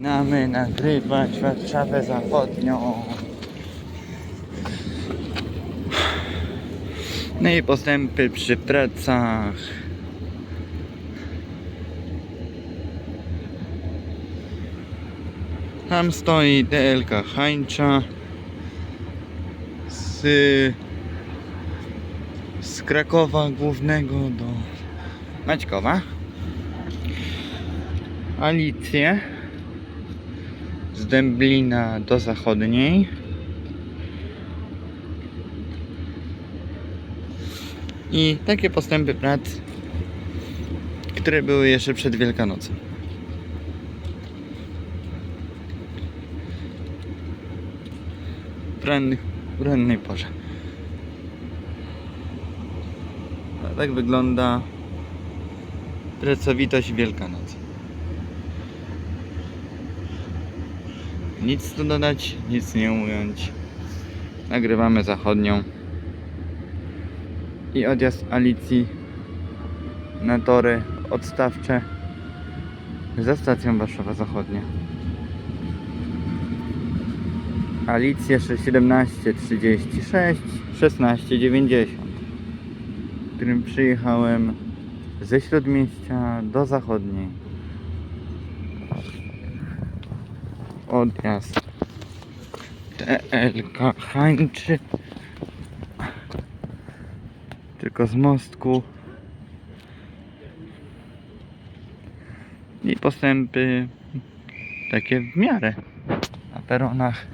Zaczynamy nagrywać Warszawę Zachodnią. No i postępy przy pracach. Tam stoi DLK Hańcza z, z Krakowa głównego do Maćkowa. Alicję z Dęblina do Zachodniej. I takie postępy prac, które były jeszcze przed Wielkanocą. W rannych, w rannej porze. A tak wygląda pracowitość Wielkanocy. Nic tu dodać, nic nie ująć. Nagrywamy zachodnią. I odjazd Alicji na tory odstawcze za stacją Warszawa Zachodnia. Alicja 1736 1690 którym przyjechałem ze Śródmieścia do Zachodniej. Odjazd. TLK Hańczy. Tylko z mostku. I postępy takie w miarę. Na peronach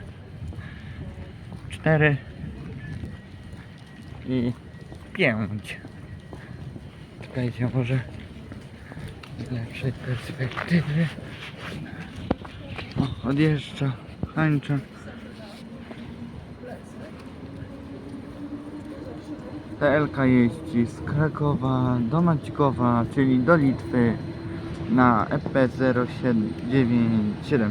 4 i 5 czekajcie może z lepszej perspektywy odjeżdża hańcza TLK jeździ z Krakowa do Maćkowa, czyli do Litwy na E EP097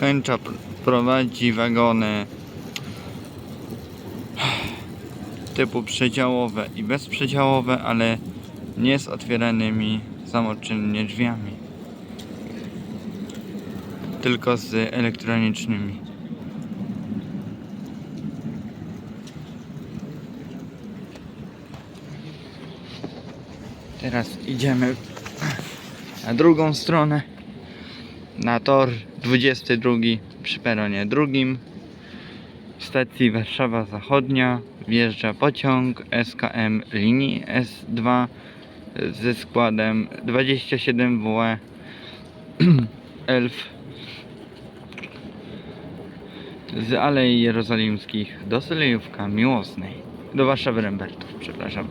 Chęcza pr- prowadzi wagony typu przedziałowe i bezprzedziałowe, ale nie z otwieranymi samoczynnie drzwiami. Tylko z elektronicznymi. Teraz idziemy na drugą stronę na tor 22 przy peronie drugim. Stacji Warszawa Zachodnia wjeżdża pociąg SKM linii S2 ze składem 27WE Elf z Alei Jerozolimskich do Solejówka Miłosnej. Do Warszawy Rembertów, przepraszam.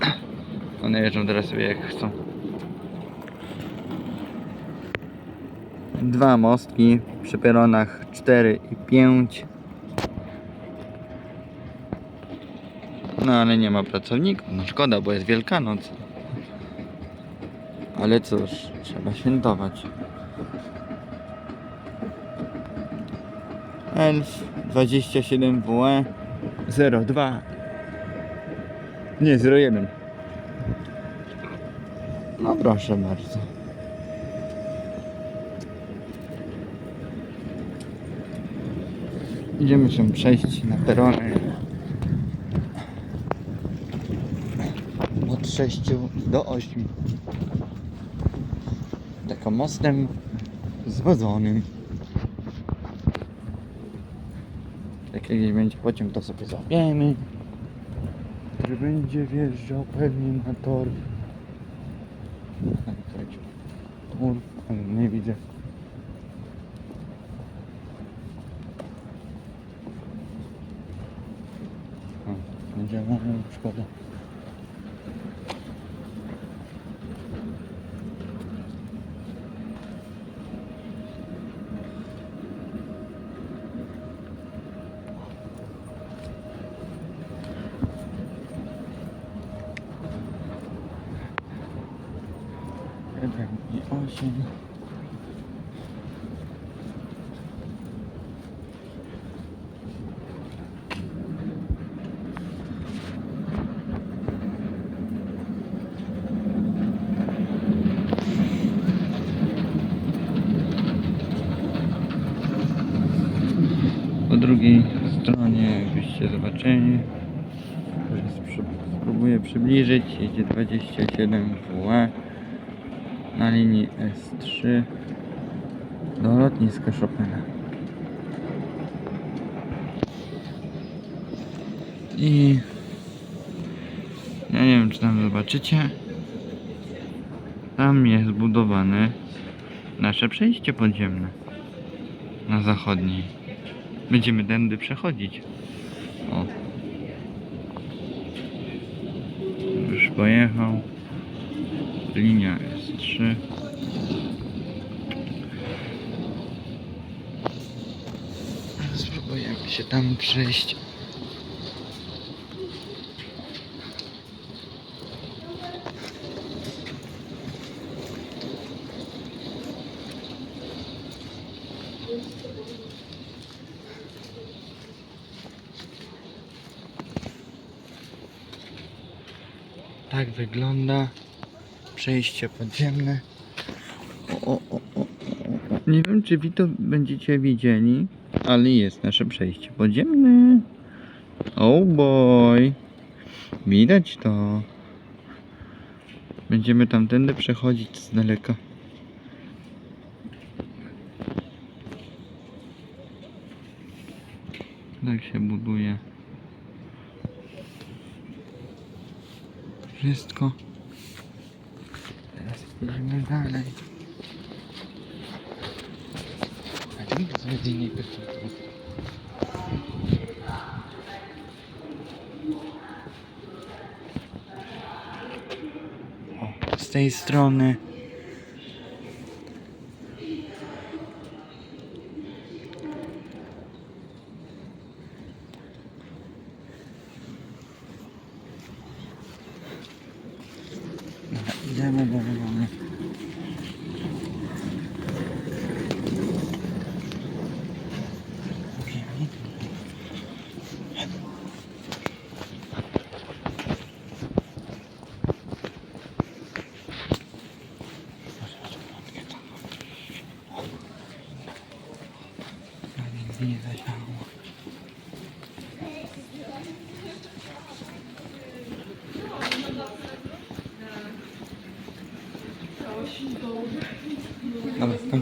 One jeżdżą teraz sobie jak chcą dwa mostki przy peronach 4 i 5 no ale nie ma pracowników no szkoda bo jest Wielkanoc. Ale cóż trzeba świętować. Elf 27 WE 02 nie 01 no proszę bardzo Idziemy się przejść na perony. Od 6 do 8 taką mostem zwodzonym jak jakiś będzie pociąg to sobie złapiemy który będzie wjeżdżał pewnie na tor Tak, słuchajcie, tor, ale nie widzę O, nie działa, no, szkoda. 7 drugiej stronie, jakbyście zobaczyli, spróbuję przybliżyć, jedzie 27 WE na linii S3 do lotniska Chopina. I ja nie wiem, czy tam zobaczycie. Tam jest zbudowane nasze przejście podziemne na zachodniej. Będziemy tędy przechodzić. O. Już pojechał. Linia S3. Spróbujemy się tam przejść. Tak wygląda przejście podziemne. O, o, o, o. Nie wiem, czy wy to będziecie widzieli, ale jest nasze przejście podziemne. Oh boy. Widać to. Będziemy tamtędy przechodzić z daleka. Tak się buduje. Wszystko. Teraz idziemy dalej. A nikt z z tej strony. Dobra, Idziemy dalej. Nie zadziałało.